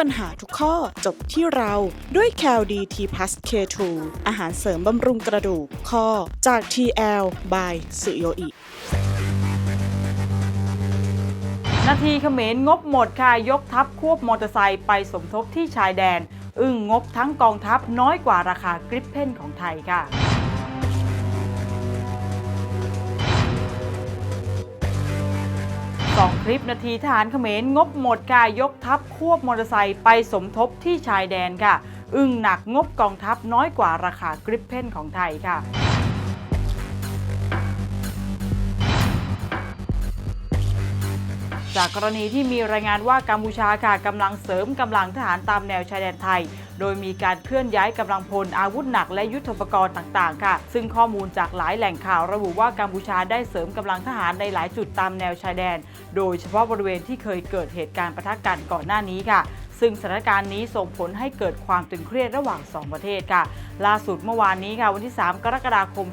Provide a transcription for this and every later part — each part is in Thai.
ปัญหาทุกข้อจบที่เราด้วย c a l d t p l u s K2 อาหารเสริมบำรุงกระดูกข้อจาก TL by สุโยอินาทีเขมรงบหมดค่ะยกทัพควบมอเตอร์ไซค์ไปสมทบที่ชายแดน อึ้งงบทั้งกองทัพน้อยกว่าราคากริปเพนของไทยค่ะ สองคลิปนาทีทหารเขมรงบหมดค่ะยกทัพควบมอเตอร์ไซค์ไปสมทบที่ชายแดนค่ะ อึ้งหนักงบกองทัพน้อยกว่าราคากริปเพนของไทยค่ะ จากกรณีที่มีรายงานว่ากัมพูชาค่ะกำลังเสริมกำลังทหารตามแนวชายแดนไทย โดยมีการเคลื่อนย้ายกำลังพลอาวุธหนักและยุทโธปกรณ์ต่างๆ ค่ะ ซึ่งข้อมูลจากหลายแหล่งข่าวระบุว่ากัมพูชาได้เสริมกำลังทหารในหลายจุดตามแนวชายแดน โดยเฉพาะบริเวณที่เคยเกิดเหตุการณ์ปะทะกันก่อนหน้านี้ค่ะซึ่งสถานการณ์นี้ส่งผลให้เกิดความตึงเครียดระหว่าง 2 ประเทศค่ะ ล่าสุดเมื่อวานนี้ค่ะวันที่ 3 กรกฎาคม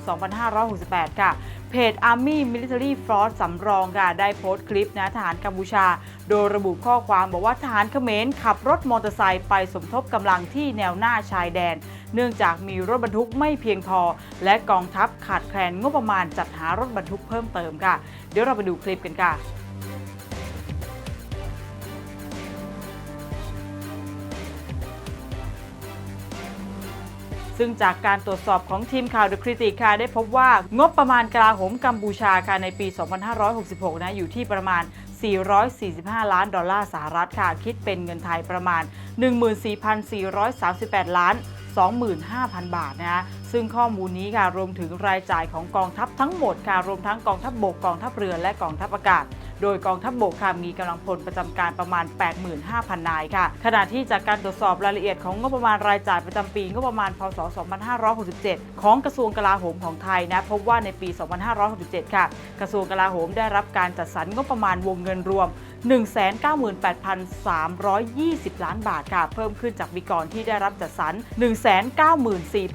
2568 ค่ะ เพจ Army Military Force สำรองค่ะได้โพสต์คลิปนะทหารกัมพูชา โดยระบุข้อความบอกว่าทหารเขมรขับรถมอเตอร์ไซค์ไปสมทบกำลังที่แนวหน้าชายแดน เนื่องจากมีรถบรรทุกไม่เพียงพอ และกองทัพขาดแคลนงบประมาณจัดหารถบรรทุกเพิ่มเติมค่ะ เดี๋ยวเราไปดูคลิปกันค่ะ ซึ่งจากการตรวจสอบของทีมข่าว The Critic ค่ะได้พบว่างบประมาณกลาโหมกัมพูชาค่ะในปี 2566 นะอยู่ที่ประมาณ 445 ล้านดอลลาร์สหรัฐค่ะ คิดเป็นเงินไทยประมาณ 14,438 ล้าน 25,000 บาทนะฮะซึ่งข้อมูลนี้ค่ะรวมถึงรายจ่ายของกองทัพทั้งหมดค่ะรวมทั้งกองทัพบบกกองทัพเรือและกองทัพอากาศ โดยกองทัพบบกค่ะมีกำลังพลประจำการประมาณ 85,000 นายค่ะ ขณะที่จากการตรวจสอบรายละเอียดของงบประมาณรายจ่ายประจำปีงบประมาณ พศ 2567 ของกระทรวงกลาโหมของไทยนะพบว่าในปี 2567 ค่ะ กระทรวงกลาโหมได้รับการจัดสรรงบประมาณวงเงินรวม 198,320 ล้านบาทค่ะ เพิ่มขึ้นจากปีก่อนที่ได้รับจัดสรร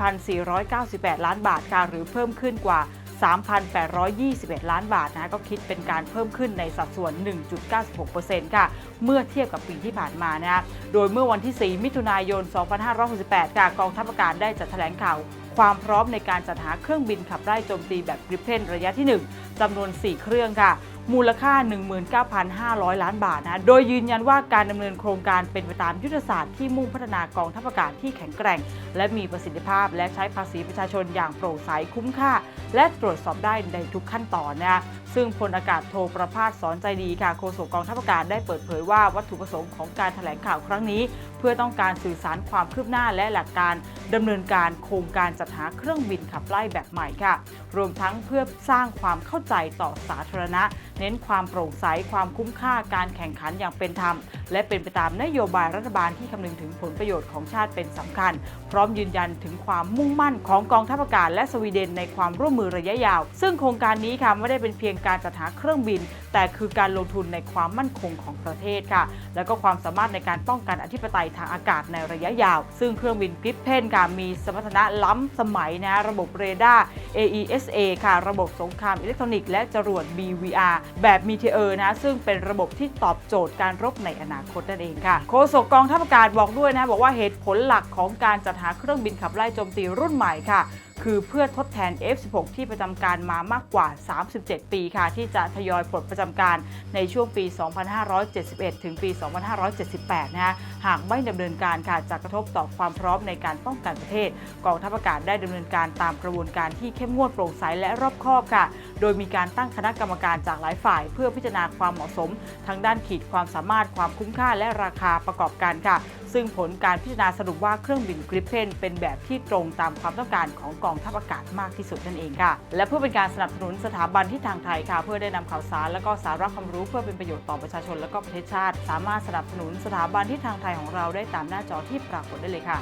194,498 ล้านบาทค่ะหรือเพิ่มขึ้นกว่า 3,821 ล้านบาทนะก็คิดเป็นการเพิ่มขึ้นในสัดส่วน 1.96%ค่ะเมื่อเทียบกับปีที่ผ่านมานะโดยเมื่อวันที่ 4 มิถุนายน 2568ค่ะกองทัพอากาศได้จัดแถลงข่าวความพร้อมในการจัดหาเครื่องบินขับไล่โจมตีแบบกริปเพนระยะที่ 1จำนวน 4 เครื่องค่ะ มูลค่า 19,500 ล้านบาทนะ โดยยืนยันว่าการดำเนินโครงการเป็นไปตามยุทธศาสตร์ที่มุ่งพัฒนากองทัพอากาศที่แข็งแกร่ง และมีประสิทธิภาพ และใช้ภาษีประชาชนอย่างโปร่งใสคุ้มค่า และตรวจสอบได้ในทุกขั้นตอนนะซึ่งพลอากาศโทประภาสสอนใจดีค่ะโฆษกกองทัพอากาศได้เปิดเผยว่าวัตถุประสงค์ของการแถลงข่าวครั้งนี้ พื่อต้องการสื่อสารความคืบหน้าและหลักการดำเนินการโครงการจัดหาเครื่องบินขับไล่แบบใหม่ค่ะ รวมทั้งเพื่อสร้างความเข้าใจต่อสาธารณะ เน้นความโปร่งใสความคุ้มค่าการแข่งขันอย่างเป็นธรรมและเป็นไปตามนโยบายรัฐบาลที่คำนึงถึงผลประโยชน์ของชาติเป็นสำคัญ พร้อมยืนยันถึงความมุ่งมั่นของกองทัพอากาศและสวีเดนในความร่วมมือระยะยาว ซึ่งโครงการนี้ค่ะไม่ได้เป็นเพียงการจัดหาเครื่องบิน แต่คือการลงทุนในความมั่นคงของประเทศค่ะ แล้วก็ความสามารถในการป้องกันอธิปไตยทางอากาศในระยะยาว ซึ่งเครื่องบินกริปเพนค่ะมีสมรรถนะล้ำสมัยนะระบบเรดาร์ AESA ค่ะ ระบบสงครามอิเล็กทรอนิกส์และจรวด BVR แบบมีเทเออร์นะซึ่งเป็นระบบที่ตอบโจทย์การรบในอนาคตนั่นเองค่ะโฆษกกองทัพอากาศบอกด้วยนะบอกว่าเหตุผลหลักของการจัดหาเครื่องบินขับไล่โจมตีรุ่นใหม่ค่ะ คือเพื่อทดแทน F16 ที่ประจำการมามากกว่า 37 ปีค่ะ ที่จะทยอยปลดประจำการในช่วงปี 2571 ถึงปี 2578 นะฮะหากไม่ดำเนินการค่ะจะกระทบต่อความพร้อมในการป้องกันประเทศ กองทัพอากาศได้ดำเนินการตามกระบวนการที่เข้มงวดโปร่งใสและรอบคอบค่ะ โดยมีการตั้งคณะกรรมการจากหลายฝ่าย เพื่อพิจารณาความเหมาะสม ทั้งด้านขีดความสามารถความคุ้มค่าและราคาประกอบการค่ะ ซึ่งผลการพิจารณาสรุปว่าเครื่องบินกริปเพนเป็นแบบที่ตรงตามความต้องการของกองทัพอากาศมากที่สุดนั่นเองค่ะ และเพื่อเป็นการสนับสนุนสถาบันที่ทางไทยค่ะ เพื่อได้นำข่าวสารและก็สาระความรู้เพื่อเป็นประโยชน์ต่อประชาชนและก็ประเทศชาติ สามารถสนับสนุนสถาบันที่ทางไทยของเราได้ตามหน้าจอที่ปรากฏได้เลยค่ะ